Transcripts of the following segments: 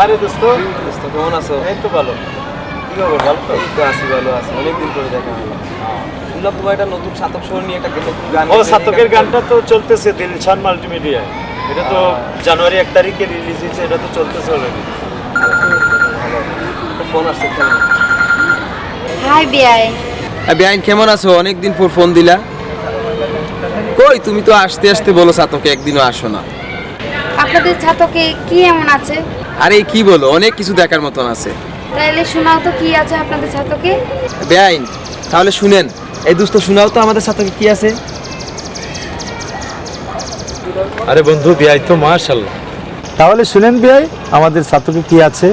আরে দোস্ত। দোস্ত কেমন আছো? এই তো ভালো। কি খবর? ভালো তো? এই তো আছি ভালো আছি। অনেকদিন পরে দেখা হলো। শুনলাম তোমার একটা নতুন সাতক শহর নিয়ে একটা নতুন গান ও সাতকের গানটা তো চলতেছে দিলশান মাল্টিমিডিয়া এটা তো জানুয়ারি এক তারিখে রিলিজ হয়েছে এটা তো চলতেছে অলরেডি ফোন আসছে হাই বিয়াই বেআইন কেমন আছো? অনেকদিন পর ফোন দিলা। কই তুমি তো আসতে আসতে বলো সাতকে একদিনও আসো না। আপনাদের ছাতকে কি এমন আছে? আরে কি বলো? অনেক কিছু দেখার মতন আছে। তাইলে শোনাও তো কি আছে আপনাদের ছাতকে। বেআইন তাহলে শুনেন। এই দুস্থ শোনাও তো আমাদের ছাতকে কি আছে। আরে বন্ধু বিয়াই তো মাশাল্লাহ তাহলে শুনেন বিয়াই আমাদের সাতকে কি আছে?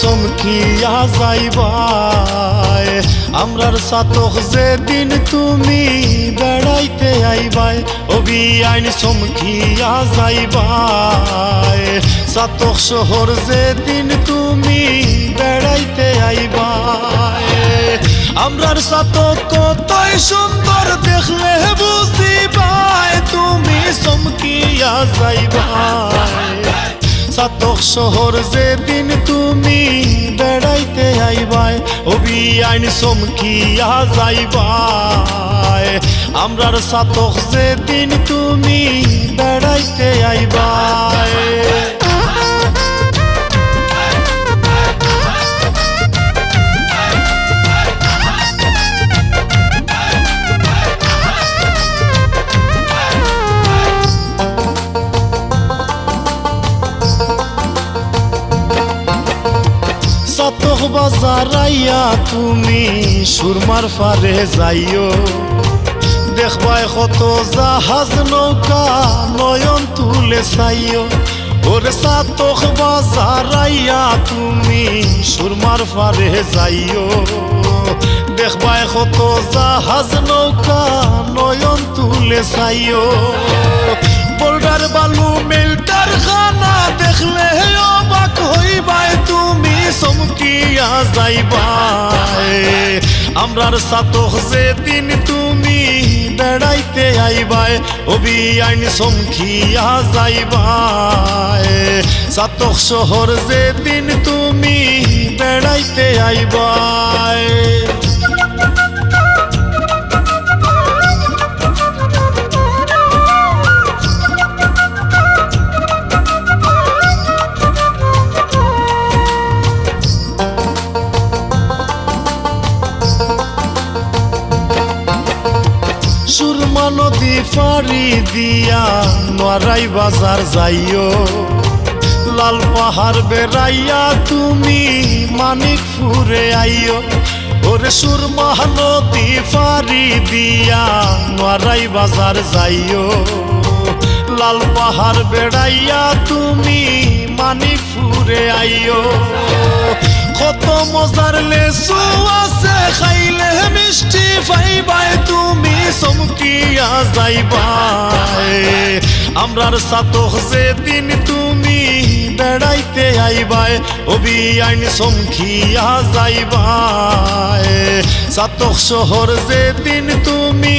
চমকিয়া যাইবাই আমরার সাতক যে দিন তুমি বেড়াইতে আইবাই, অবি আইন চমকিয়া যাইবাই সাতক শহর যে দিন তুমি বেড়াইতে আইবাই। আমরার সাতক কতই সুন্দর দেখলে বুঝিবাই তুমি চমকিয়া যাইবাই সাতক শহর যেদিন তুমি বেড়াইতে আইবাই অবি আইন চমকিয়া যাইবাই আমরার সাতক যে দিন তুমি বাজারাইয়া তুমি সুরমার ফারে যাইও। দেখবাই কত জাহাজ নৌকা নয়ন তুলে চাইও। ওরে সাতক বাজারাইয়া তুমি সুরমার ফারে যাইও। দেখবাই কত জাহাজ নৌকা নয়ন তুলে চাইও। বোল্ডার বালু চমকিয়া যাইবাই আমরার সাতক যে দিন তুমি বেড়াইতে আইবাই, অবি আইন সমখিয়া যাইবাই সাতক শহর যে দিন তুমি বেড়াইতে আইবাই। নদী ফাড়ি দিয়া নরাই বাজার যাইও। লাল পাহাড় বেড়াইয়া তুমি মানিক ফুরে আইও। ওরে সুরমা নদী ফাড়ি দিয়া নরাই বাজার যাইও। লাল পাহাড় বেড়াইয়া তুমি মানিক ফুরে আইও। কত মজার লেসু আছে, খাইলে মিষ্টি পাইবাই চমকিয়া যাইবাই আমরার সাতহ দিন তুমি বেড়াইতে আইবাই, অবি আইন চমকিয়া যাইবাই সাতহ শহর দিন তুমি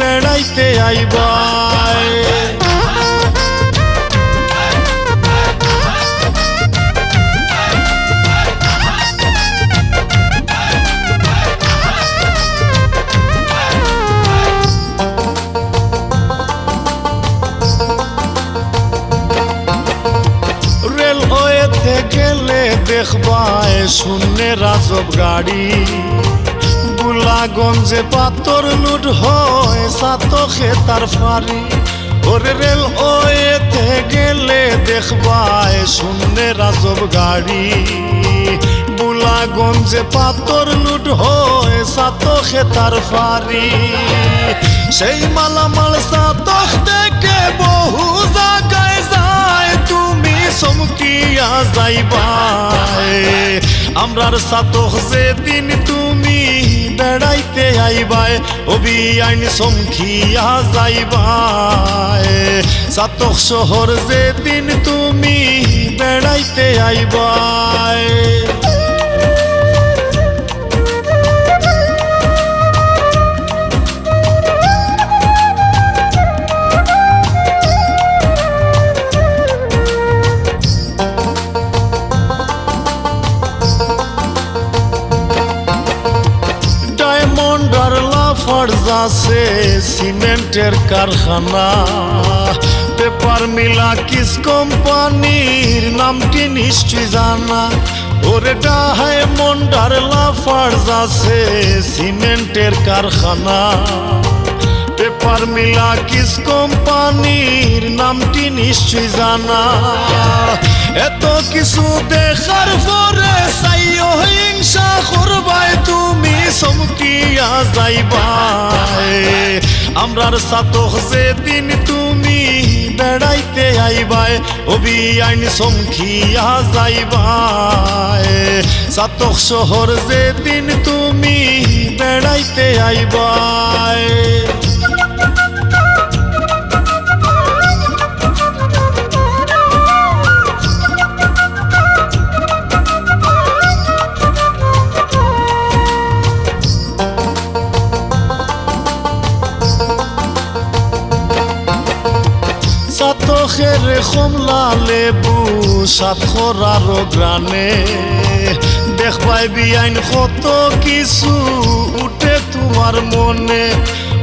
বেড়াইতে আইবাই। রেলওয়েতে গেলে দেখবাই শূন্য রাজব গাড়ি। বুলাগঞ্জে পাতর লুট হয়, সাতকে তার ফারি ওরে রেলওয়েতে গেলে দেখবাই শূন্য রাজব গাড়ি। বুলাগঞ্জে পাতর লুট হয়, সাতকে তার ফারি সেই মালামাল সাতক আইবাই আমরার যে যেদিন তুমি বেড়াইতে আইবাই, অবি আইন সমখিয়া যাইবাই সাতহ শহর যেদিন তুমি বেড়াইতে আইবাই। আছে সিমেন্টের কারখানা। পেপার মিলা কিস কোম্পানির নামটি নিশ্চয় জানা। ওরে ডায়মন্ড আর লাফার্জ আছে সিমেন্টের কারখানা। পেপার মিলা কিস কোম্পানির নামটি নিশ্চয় জানা। এত কিছু দেখার পরে সাইও হিংসা করবাই তুমি চমকিয়া যাইবাই আমরার সাতক যেদিন তুমি বেড়াইতে আইবাই অবি আইন চমকিয়া যাইবাই সাতক শহর যেদিন তুমি বেড়াইতে আইবাই কমলা লেবু সাতখরার গ্রানে। দেখবাই বিআইন কত কিছু উঠে তোমার মনে।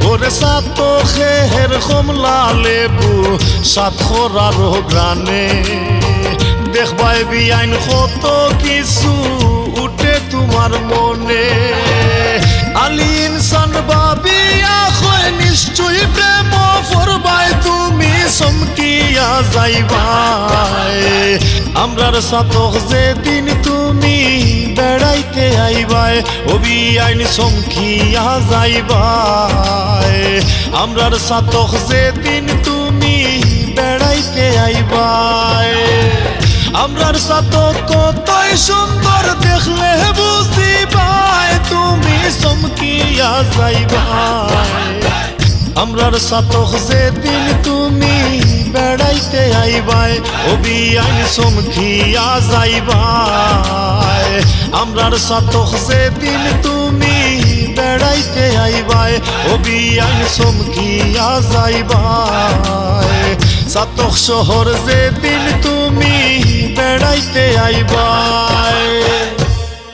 ওরে সাতখের কমলা লেবু সাতখরার গ্রানে। দেখবাই বিআইন কত কিছু উঠে তোমার মনে। আলি ইনসান বাবিয়া হয় নিশ্চয়ই প্রেম ফরবাই চমকিয়া আমরার সাতক যেদিন তুমি আমরার সাতক যেদিন তুমি বেড়াইতে আইবাই। আমরার সাতক কতই সুন্দর দেখলে বুঝিবাই, তুমি চমকিয়া যাইবাই আমরার সাতক যেদিন তুমি বেড়াইতে আইবাই অবি আইন চমকিয়া যাইবাই আমরার সাতক যেদিন তুমি বেড়াইতে আইবাই অবি আইন চমকিয়া যাইবাই সাতক শহর যেদিন তুমি বেড়াইতে আইবাই